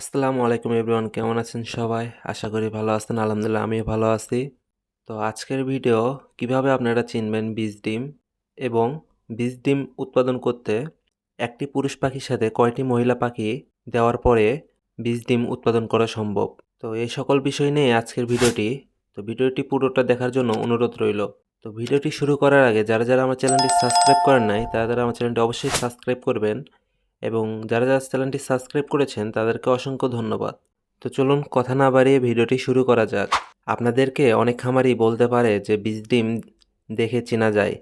আসসালামু আলাইকুম এভরিওয়ান, কেমন আছেন সবাই? আশা করি ভালো আছেন, আলহামদুলিল্লাহ আমিও ভালো আছি। তো আজকের ভিডিও কীভাবে আপনারা চিনবেন বীজ ডিম এবং বীজ ডিম উৎপাদন করতে একটি পুরুষ পাখির সাথে কয়টি মহিলা পাখি দেওয়ার পরে বীজ ডিম উৎপাদন করা সম্ভব? তো এই সকল বিষয় নিয়ে আজকের ভিডিওটি, তো ভিডিওটি পুরোটা দেখার জন্য অনুরোধ রইল। তো ভিডিওটি শুরু করার আগে যারা যারা আমার চ্যানেলটি সাবস্ক্রাইব করেন নাই, তারা তারা আমার চ্যানেলটি অবশ্যই সাবস্ক্রাইব করবেন। এবং যারা যারা চ্যানেলটি সাবস্ক্রাইব করেছেন, তাদেরকে অসংখ্য ধন্যবাদ। তো চলুন কথা না বাড়িয়ে ভিডিওটি শুরু করা যাক। আপনাদেরকে অনেক খামারই বলতে পারে যে, বীজ ডিম দেখে চেনা যায়।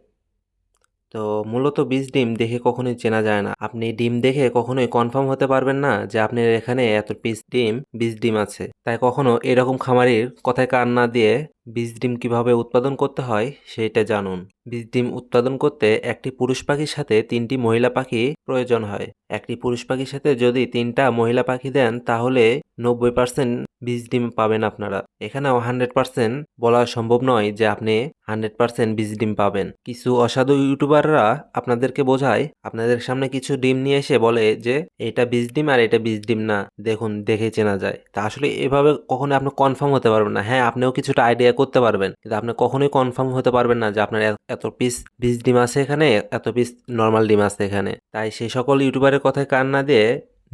তো মূলত বীজ ডিম দেখে কখনোই চেনা যায় না। আপনি ডিম দেখে কখনোই কনফার্ম হতে পারবেন না যে, আপনার এখানে এত পিস ডিম, বীজ ডিম আছে। তাই কখনো এরকম খামারির কথায় কান না দিয়ে বীজ ডিম কীভাবে উৎপাদন করতে হয় সেটা জানুন। বীজ ডিম উৎপাদন করতে একটি পুরুষ পাখির সাথে তিনটি মহিলা পাখি প্রয়োজন হয়। একটি পুরুষ পাখির সাথে যদি তিনটা মহিলা পাখি দেন, তাহলে নব্বই পার্সেন্ট বীজ ডিম পাবেন আপনারা। এখানেও হান্ড্রেড পার্সেন্ট বলা সম্ভব নয় যে আপনি হান্ড্রেড পার্সেন্ট বীজ ডিম পাবেন। কিছু অসাধু ইউটিউবাররা আপনাদেরকে বোঝায়, আপনাদের সামনে কিছু ডিম নিয়ে এসে বলে যে, এটা বীজ ডিম আর এটা বীজ ডিম না। দেখুন, দেখে চেনা যায়। তা আসলে এভাবে কখনো আপনি কনফার্ম হতে পারবেন না। হ্যাঁ আপনিও কিছুটা আইডিয়া করতে পারবেন। কিন্তু আপনি কখনোই কনফার্ম হতে পারবেন না যে আপনার এত পিস বীজ ডিম আছে এখানে, এত পিস নর্মাল ডিম আছে এখানে। তাই সেই সকল ইউটিউবারের কথায় কান না দিয়ে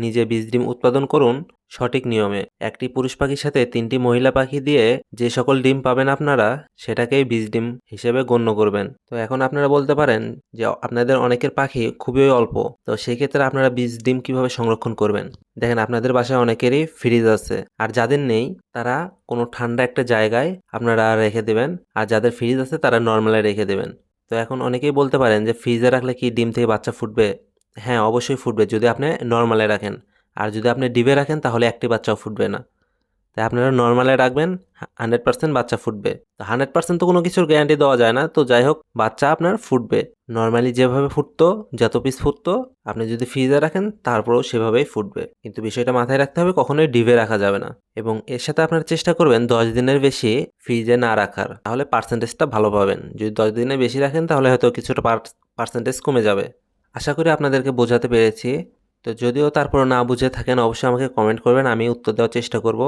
নিজে বীজ ডিম উৎপাদন করুন সঠিক নিয়মে। একটি পুরুষ পাখির সাথে তিনটি মহিলা পাখি দিয়ে যে সকল ডিম পাবেন আপনারা, সেটাকেই বীজ ডিম হিসেবে গণ্য করবেন। তো এখন আপনারা বলতে পারেন যে আপনাদের অনেকের পাখি খুবই অল্প, তো সেই ক্ষেত্রে আপনারা বীজ ডিম কীভাবে সংরক্ষণ করবেন? দেখেন আপনাদের বাসায় অনেকেরই ফ্রিজ আছে, আর যাদের নেই, তারা কোনো ঠান্ডা একটা জায়গায় আপনারা রেখে দেবেন, আর যাদের ফ্রিজ আছে তারা নর্মালে রেখে দেবেন। তো এখন অনেকেই বলতে পারেন যে ফ্রিজে রাখলে কি ডিম থেকে বাচ্চা ফুটবে? হ্যাঁ অবশ্যই ফুটবে। যদি আপনি নর্মালে রাখেন। আর যদি আপনি ডিবে রাখেন, তাহলে একটি বাচ্চাও ফুটবে না। তাই আপনারা নর্মালে রাখবেন, হান্ড্রেড পার্সেন্ট বাচ্চা ফুটবে। তো হান্ড্রেড পার্সেন্ট তো কোনো কিছুর গ্যারান্টি দেওয়া যায় না। তো যাই হোক, বাচ্চা আপনার ফুটবে। নর্মালি যেভাবে ফুটতো, যত পিস ফুটতো, আপনি যদি ফ্রিজে রাখেন, তারপরেও সেভাবেই ফুটবে। কিন্তু বিষয়টা মাথায় রাখতে হবে, কখনোই ডিবে রাখা যাবে না। এবং এর সাথে আপনারা চেষ্টা করবেন, দশ দিনের বেশি ফ্রিজে না রাখার। তাহলে পার্সেন্টেজটা ভালো পাবেন। যদি দশ দিনের বেশি রাখেন, তাহলে হয়তো কিছুটা পার্সেন্টেজ কমে যাবে। আশা করি আপনাদেরকে বোঝাতে পেরেছি। তো যদিও তারপর না বুঝে থাকেন, অবশ্যই আমাকে কমেন্ট করবেন, আমি উত্তর দেওয়ার চেষ্টা করব।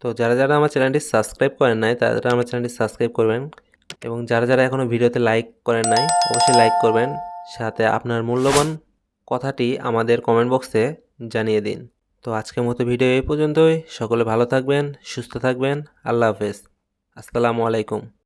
তো যারা যারা আমার চ্যানেলটি সাবস্ক্রাইব করেন নাই, তারা আমার চ্যানেলটি সাবস্ক্রাইব করবেন এবং যারা যারা এখনও ভিডিওতে লাইক করেন নাই, অবশ্যই লাইক করবেন। সাথে আপনার মূল্যবান কথাটি আমাদের কমেন্ট বক্সে জানিয়ে দিন। তো আজকের মতো ভিডিও এই পর্যন্তই। সকলে ভালো থাকবেন, সুস্থ থাকবেন। আল্লাহ হাফেজ। আসসালামু আলাইকুম।